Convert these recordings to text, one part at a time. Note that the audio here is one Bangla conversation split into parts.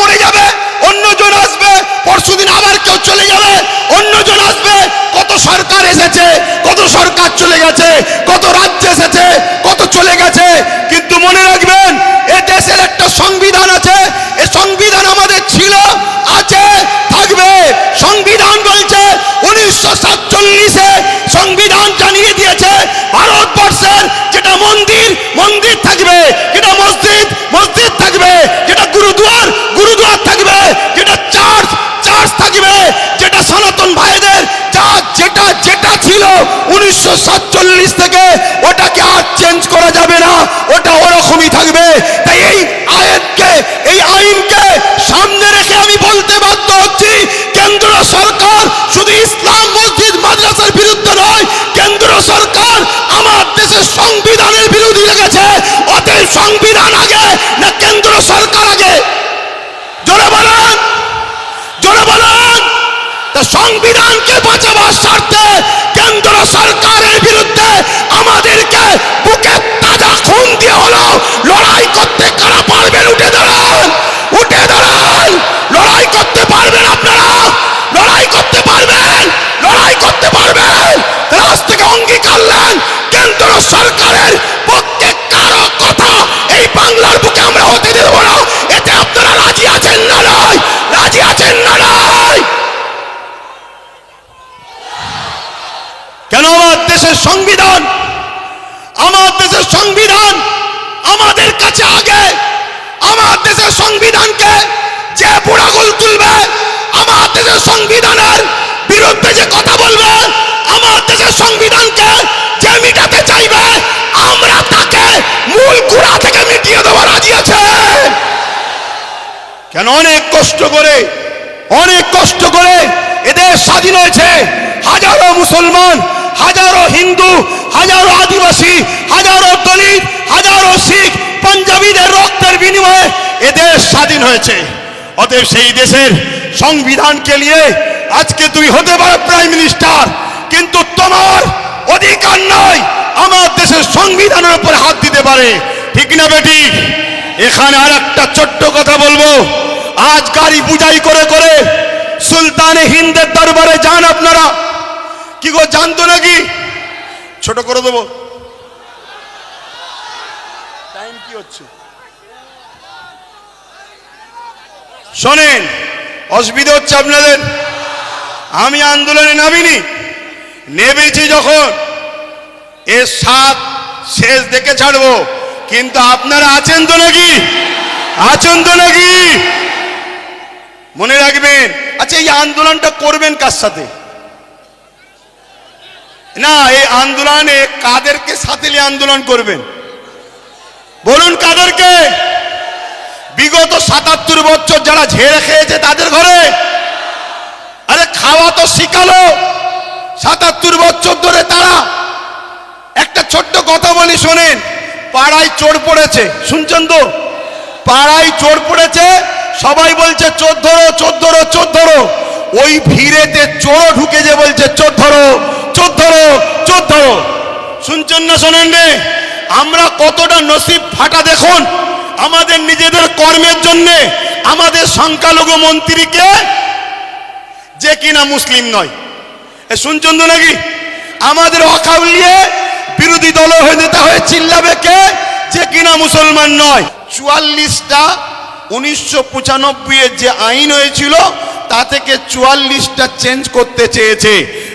মরে যাবে, অন্যজন আসবে, পরশুদিন আবার কেউ চলে যাবে, অন্যজন আসবে। কত সরকার এসেছে, কত সরকার চলে গেছে, কত রাজ্য এসেছে, কত চলে গেছে। কিন্তু মনে রাখবেন, এ দেশের একটা সংবিধান আছে, এ সংবিধান আমাদের ছিল, আছে, থাকবে। সংবিধান বলছে, উনিশশো সাতচল্লিশে সংবিধান জানিয়ে দিয়েছে ভারতবর্ষের যেটা মন্দির মন্দির থাকবে যেটা মসজিদ মসজিদ থাকবে যেটা গুরুদুয়ার গুরুদুয়ার থাকবে যেটা চার্চ চার্চ থাকবে যেটা সনাতন ভাইদের যা যেটা যেটা ছিল উনিশশো সাতচল্লিশ থেকে ওটাকে আর চেঞ্জ করা যাবে না ওটা ওরকমই থাকবে তাই এই আইনকে এই আইনকে সামনে রেখে আমি বলতে বাধ্য হচ্ছি কেন্দ্র সরকার শুধু ইসলাম মসজিদ মাদ্রাসার বিরুদ্ধে নয় কেন্দ্র সরকার আমার দেশের সংবিধানের বিরোধী লেগেছে অতএব সংবিধান আগে না কেন্দ্র সরকার আগে জোরে বলেন জোরে বলেন তা সংবিধানকে বাঁচাবার স্বার্থে দেশের সংবিধান, আমার দেশের সংবিধান আমাদের কাছে আগে। আমার দেশের সংবিধানকে যে বুড়াগুল তুলবে, আমার দেশের সংবিধানের বিরুদ্ধে যে কথা বলবে, আমার দেশের সংবিধানকে যে মিটাতে চাইবে, আমরা তাকে মূল কুড়া থেকে মিটিয়ে দেওয়া রাজি আছে। কেন অনেক কষ্ট করে, অনেক কষ্ট করে এদের স্বাধীন হয়েছে, হাজারো মুসলমান হাজারো হিন্দু, হাজারো আদিবাসী, হাজারো দলিত, হাজারো শিখ, পাঞ্জাবিদের রক্তের বিনিময়ে এদের স্বাধীন হয়েছে। অতএব সেই দেশের সংবিধানকে নিয়ে আজকে তুমি হতে পারো প্রাইম মিনিস্টার, কিন্তু তোমার অধিকার নয় আমার দেশের সংবিধানের উপর হাত দিতে পারে। ঠিক না বেটি এখানে আর একটা ছোট্ট কথা বলব। আজ গাড়ি বুঝাই করে করে সুলতানে হিন্দের দরবারে যান আপনারা। কি গো জানতো নাকি? ছোট করে দেবো। টাইম কি হচ্ছে? শোনেন অসুবিধা হচ্ছে আপনাদের। আমি আন্দোলনে নামিনি। নেমেছি যখন। এর সাত শেষ দেখে ছাড়বো। কিন্তু আপনারা আছেন তো নাকি? আছেন তো নাকি? মনে রাখবেন। আচ্ছা এই আন্দোলনটা করবেন কার সাথে? না, এই আন্দোলনে কাদেরকে সাথে নিয়ে আন্দোলন করবেন? বলুন কাদেরকে। বিগত সাতাত্তর বছর যারা ঝেড়ে খেয়েছে তাদের ঘরে, আরে খাওয়া তো শিখালো। সাতাত্তর বছর ধরে তারা একটা ছোট্ট কথা বলি শোনেন, পাড়ায় চোর পড়েছে। শুনছেন তো? পাড়ায় চোর পড়েছে, সবাই বলছে, চোর ধরো চোর ধরো চোর ধরো। ওই ভিড়েতে চোর ঢুকে যে বলছে, চোর ধরো। চোর ধরো চোর শুনছেন না শোনেন রে? আমরা কতটা নসিব ফাটা দেখুন। আমাদের নিজেদের কর্মের জন্য আমাদের সংখ্যালঘু মন্ত্রীকে যে কিনা মুসলিম নয়। এ শুনছেন তো নাকি? আমাদের অকাউলিয়ে বিরোধী দল হয়ে নেতা হয়ে চিল্লাবে কে? যে কিনা মুসলমান নয়। চুয়াল্লিশটা উনিশশো পঁচানব্বই যে আইন হয়েছিল, তা থেকে চুয়াল্লিশটা চেঞ্জ করতে চেয়েছে।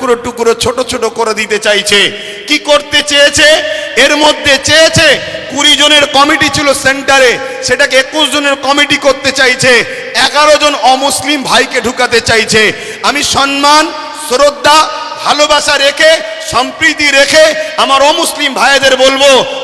টুকরো টুকরো, ছোট ছোট করে দিতে চাইছে। কি করতে চেয়েছে? এর মধ্যে চেয়েছে, কুড়ি জনের কমিটি ছিল সেন্টারে, সেটাকে একুশ জনের কমিটি করতে চাইছে, এগারো জন অমুসলিম ভাইকে ঢুকাতে চাইছে। আমি সম্মান, শ্রদ্ধা ভালোবাসা রেখে, সম্প্রীতি রেখে আমার অমুসলিম ভাইদের বলব,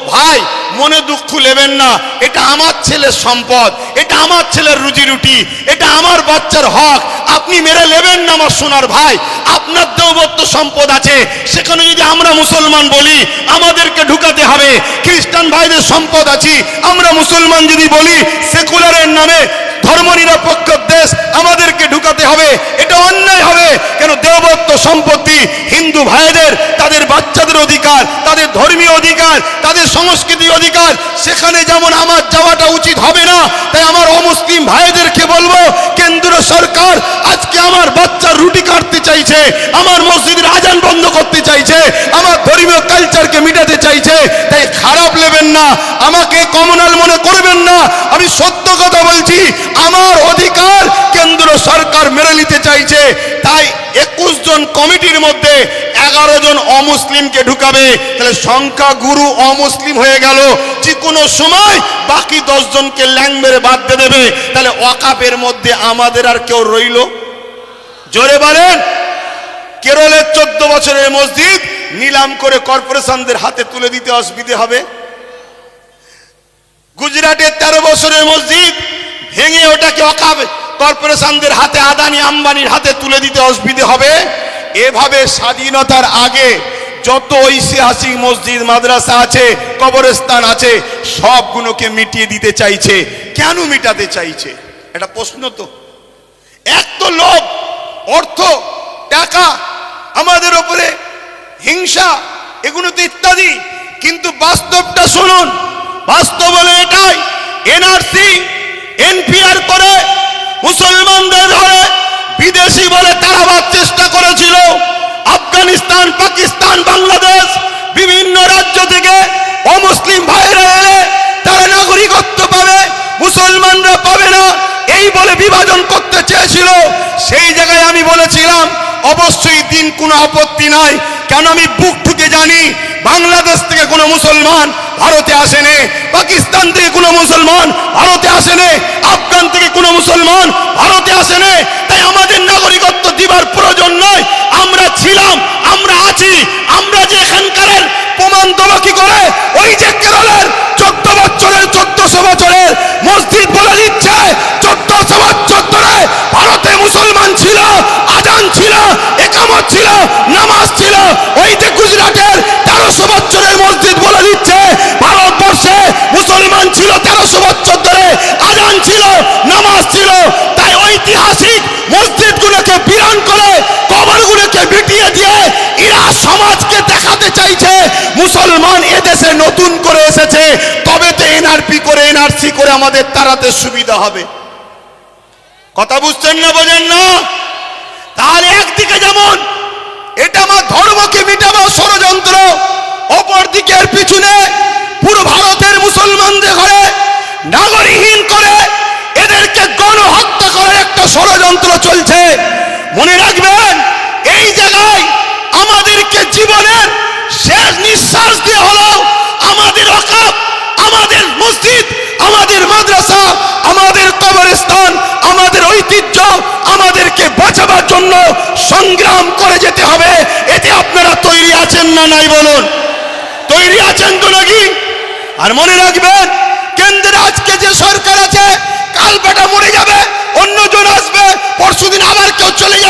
ভাই, মনে দুঃখ নেবেন না। এটা আমার ছেলের সম্পদ, এটা আমার ছেলের রুজি রুটি এটা আমার বাচ্চার হক। আপনি মেরে নেবেন না আমার সোনার ভাই। আপনার দেবত্ব সম্পদ আছে। সেখানে যদি আমরা মুসলমান বলি, আমাদেরকে ঢুকাতে হবে। খ্রিস্টান ভাইদের সম্পদ আছে। আমরা মুসলমান যদি বলি, সেকুলারের নামে ধর্মনিরপেক্ষ দেশ আমাদেরকে ঢুকাতে হবে, এটা অন্যায় হবে। কেন দেবত্ব সম্পত্তি হিন্দু ভাইদের, তাদের বাচ্চাদের অধিকার, তাদের ধর্মীয় অধিকার, তাদের সংস্কৃতি অধিকার, সেখানে যেমন আমার যাওয়াটা উচিত হবে না, তাই আমার অমুসলিম ভাইদেরকে বলব, কেন্দ্র সরকার আজকে আমার বাচ্চার রুটি কাটতে চাইছে, আমার মসজিদের আজান বন্ধ করতে চাইছে, আমার ধর্মীয় কালচারকে মিটাতে চাইছে, তাই খারাপ নেবেন না, আমাকে কমনাল মনে করবেন না। আমি সত্য কথা বলছি, আমার অধিকার কেন্দ্র সরকার মেনে নিতে চাইছে, তাই একুশ জন কমিটির মধ্যে এগারো জন অমুসলিমকে ঢুকাবে। তাহলে সংখ্যা গুরু অমুসলিম হয়ে গেল যে কোনো সময় বাকি দশ জনকে ল্যাং মেরে বাদ দিয়ে দেবে। তাহলে অকাপের মধ্যে আমাদের আর কেউ রইল? জোরে বলেন। কেরলের চোদ্দ বছরের মসজিদ নিলাম করে কর্পোরেশনদের হাতে তুলে দিতে অসুবিধে হবে। গুজরাটের তেরো বছরের মসজিদ ভেঙে ওটাকে অকাবে কর্পোরেশনদের হাতে আদানি আম্বানির হাতে তুলে দিতে অসুবিধে হবে। এভাবে স্বাধীনতার আগে যত ঐতিহাসিক মসজিদ, মাদ্রাসা আছে, কবরস্থান আছে, সবগুলোকে মিটিয়ে দিতে চাইছে। কেন মিটাতে চাইছে? এটা প্রশ্ন তো। এক তো লোভ, অর্থ। টাকা আমাদের ওপরে হিংসা এগুলো তো ইত্যাদি। কিন্তু বাস্তবটা শুনুন, বাস্তব হলো এটাই, এনআরসি এনপিআর করে মুসলমানদের ধরে বিদেশি বলে তাড়াবার চেষ্টা করেছিল। আফগানিস্তান, পাকিস্তান, বাংলাদেশ, বিভিন্ন রাজ্য থেকে অমুসলিম ভাইরা এলে তারা নাগরিকত্ব পাবে, মুসলমানরা পাবে না। এই বলে বিভাজন করতে চেয়েছিল। সেই জায়গায় আমি বলেছিলাম অবশ্যই দিন কোনো আপত্তি নাই। কেন আমি বুক ঠুকে জানি, বাংলাদেশ থেকে কোনো মুসলমান ভারতে আসেনি পাকিস্তান থেকে কোনো মুসলমান ভারতে আসেনি আফগান থেকে কোনো মুসলমান ভারতে আসেনি তাই আমাদের নাগরিকত্ব দিবার প্রয়োজন নয় আমরা ছিলাম, আমরা আছি, আমরা যে এখানকার প্রমাণ দেবো কি করে? ওই যে কেরলের চোদ্দ মুসলমান এদেশে নতুন করে এসেছে, তবে তো এনআরপি করে, এনআরসি করে আমাদের তাড়াতে সুবিধা হবে। কথা বুঝছেন না, বোঝেন না? তাহলে একদিকে যেমন, এটা আমার ধর্মকে মিটাবার ষড়যন্ত্র অপর দিকের পিছনে পুরো ভারতের মুসলমানদের ঘরে নাগরিকহীন করে এদেরকে গণহত্যা করার একটা ষড়যন্ত্র চলছে। মনে রাখবেন, এই জায়গায় আমাদেরকে জীবনের শেষ নিঃশ্বাস দিয়ে হলো আমাদের অকাপ আমাদের মসজিদ, আমাদের মাদ্রাসা, আমাদের কবরস্থান, আমাদের ঐতিহ্য, আমাদেরকে বাঁচাবার জন্য সংগ্রাম করে যেতে হবে। এতে আপনারা তৈরি আছেন না নাই বলুন? তৈরি আছেন তো নাকি? আর মনে রাখবেন কেন্দ্রে আজকে যে সরকার আছে, কাল বেটা মরে যাবে, অন্যজন আসবে, পরশুদিন আবার কেউ চলে যাবে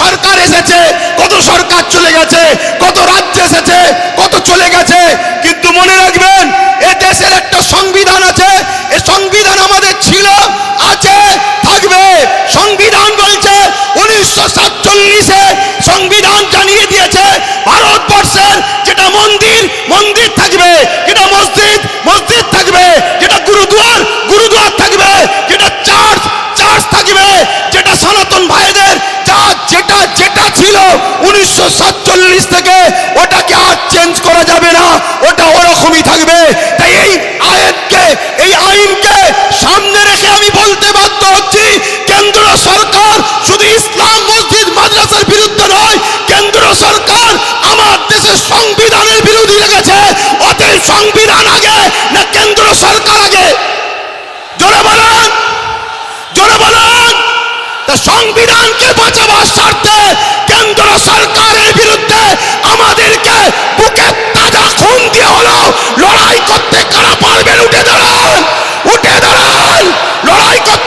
সরকার এসেছে, কত সরকার চলে গেছে, কত রাজ্য এসেছে, কত চলে গেছে। কিন্তু মনে রাখবেন, এ দেশের একটা সংবিধান আছে, এ সংবিধান আমাদের ছিল, আছে, থাকবে। সংবিধান বলছে, উনিশশো সাতচল্লিশে সংবিধান জানিয়ে দিয়েছে ভারতবর্ষের যেটা মন্দির মন্দির থাকবে যেটা মসজিদ মসজিদ থাকবে যেটা গুরুদুয়ার গুরুদুয়ার থাকবে যেটা চার্চ চার্চ থাকবে যেটা সনাতন ভাইদের যা যেটা যেটা ছিল উনিশশো সাতচল্লিশ থেকে পারবেন উঠে দাঁড়ান উঠে দাঁড়ান লড়াই করতে